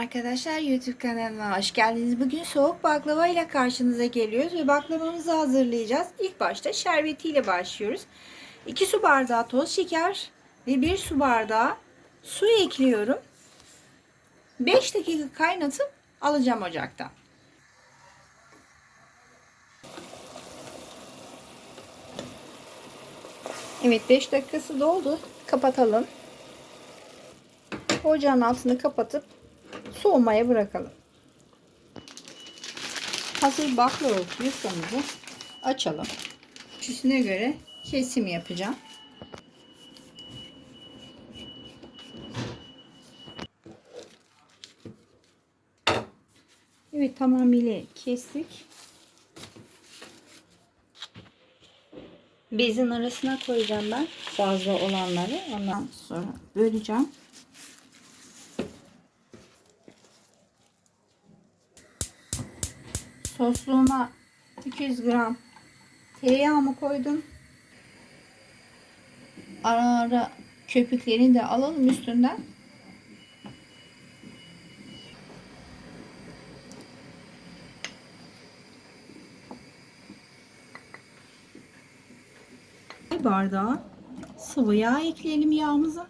arkadaşlar YouTube kanalıma hoş geldiniz. Bugün soğuk baklava ile karşınıza geliyoruz ve baklavamızı hazırlayacağız. İlk başta şerbetiyle başlıyoruz. 2 su bardağı toz şeker ve 1 su bardağı su ekliyorum. 5 dakika kaynatıp alacağım ocaktan. Evet 5 dakikası doldu. Kapatalım. Ocağın altını kapatıp soğumaya bırakalım. Hazır baklava yufkamızı açalım. Üstüne göre kesim yapacağım. Evet tamamıyla kestik. Bezin arasına koyacağım ben fazla olanları. Ondan sonra böleceğim. Sosluğuma 200 gram tereyağımı koydum. Ara ara köpüklerini de alalım üstünden. Bir bardağı sıvı yağ ekleyelim yağımıza.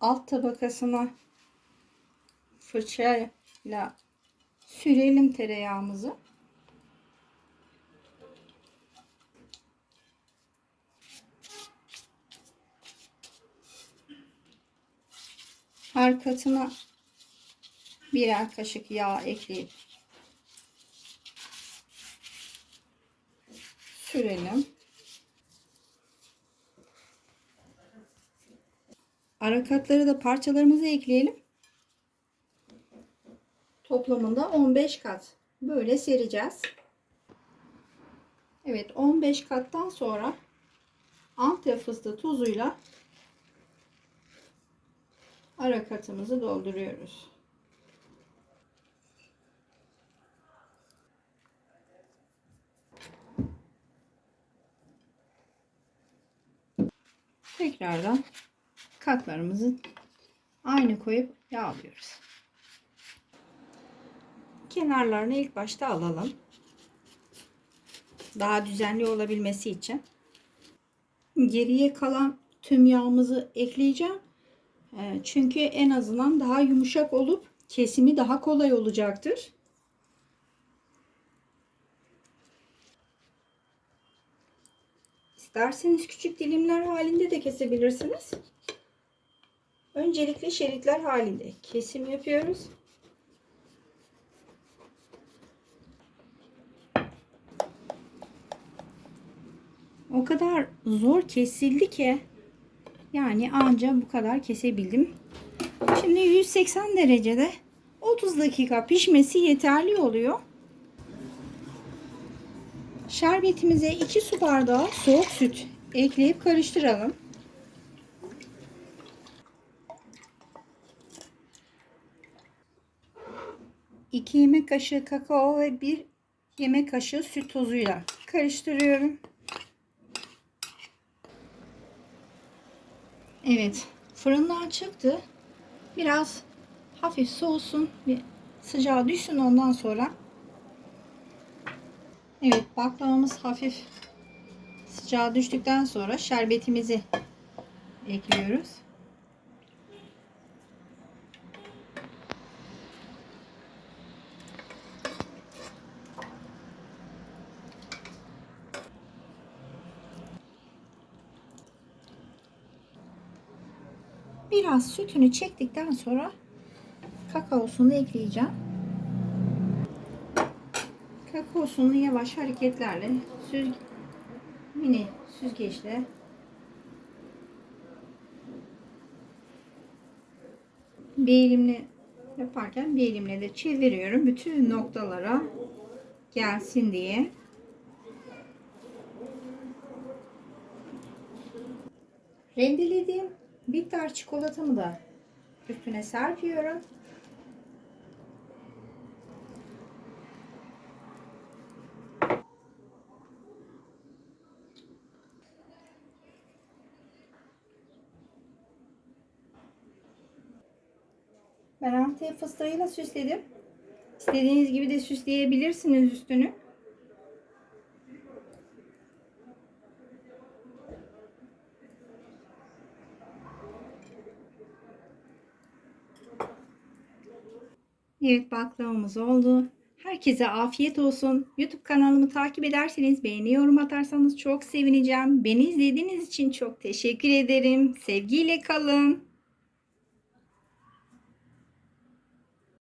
Alt tabakasına fırçayla sürelim tereyağımızı. Her katına birer kaşık yağ ekleyip sürelim. Ara katları da parçalarımızı ekleyelim. Toplamında 15 kat. Böyle sereceğiz. Evet 15 kattan sonra Antep fıstığı tuzuyla ara katımızı dolduruyoruz. Tekrardan katlarımızı aynı koyup yağlıyoruz. Kenarlarını ilk başta alalım. Daha düzenli olabilmesi için. Geriye kalan tüm yağımızı ekleyeceğim. Ee, çünkü en azından daha yumuşak olup kesimi daha kolay olacaktır. İsterseniz küçük dilimler halinde de kesebilirsiniz. Öncelikle şeritler halinde kesim yapıyoruz. O kadar zor kesildi ki yani anca bu kadar kesebildim. Şimdi 180 derecede 30 dakika pişmesi yeterli oluyor. Şerbetimize 2 su bardağı soğuk süt ekleyip karıştıralım. İki yemek kaşığı kakao ve bir yemek kaşığı süt tozuyla karıştırıyorum. Evet, fırından çıktı. Biraz hafif soğusun, bir sıcağı düşsün ondan sonra. Evet, baklavamız hafif sıcağı düştükten sonra şerbetimizi ekliyoruz. Biraz sütünü çektikten sonra kakaosunu ekleyeceğim. Kakaosunu yavaş hareketlerle süz mini süzgeçle bir elimle yaparken bir elimle de çeviriyorum. Bütün noktalara gelsin diye. Rendelediğim bitter çikolatamı da üstüne serpiyorum. Ben Antep fıstığıyla süsledim. İstediğiniz gibi de süsleyebilirsiniz üstünü. Evet baklavamız oldu. Herkese afiyet olsun. YouTube kanalımı takip ederseniz beğeni yorum atarsanız çok sevineceğim. Beni izlediğiniz için çok teşekkür ederim. Sevgiyle kalın.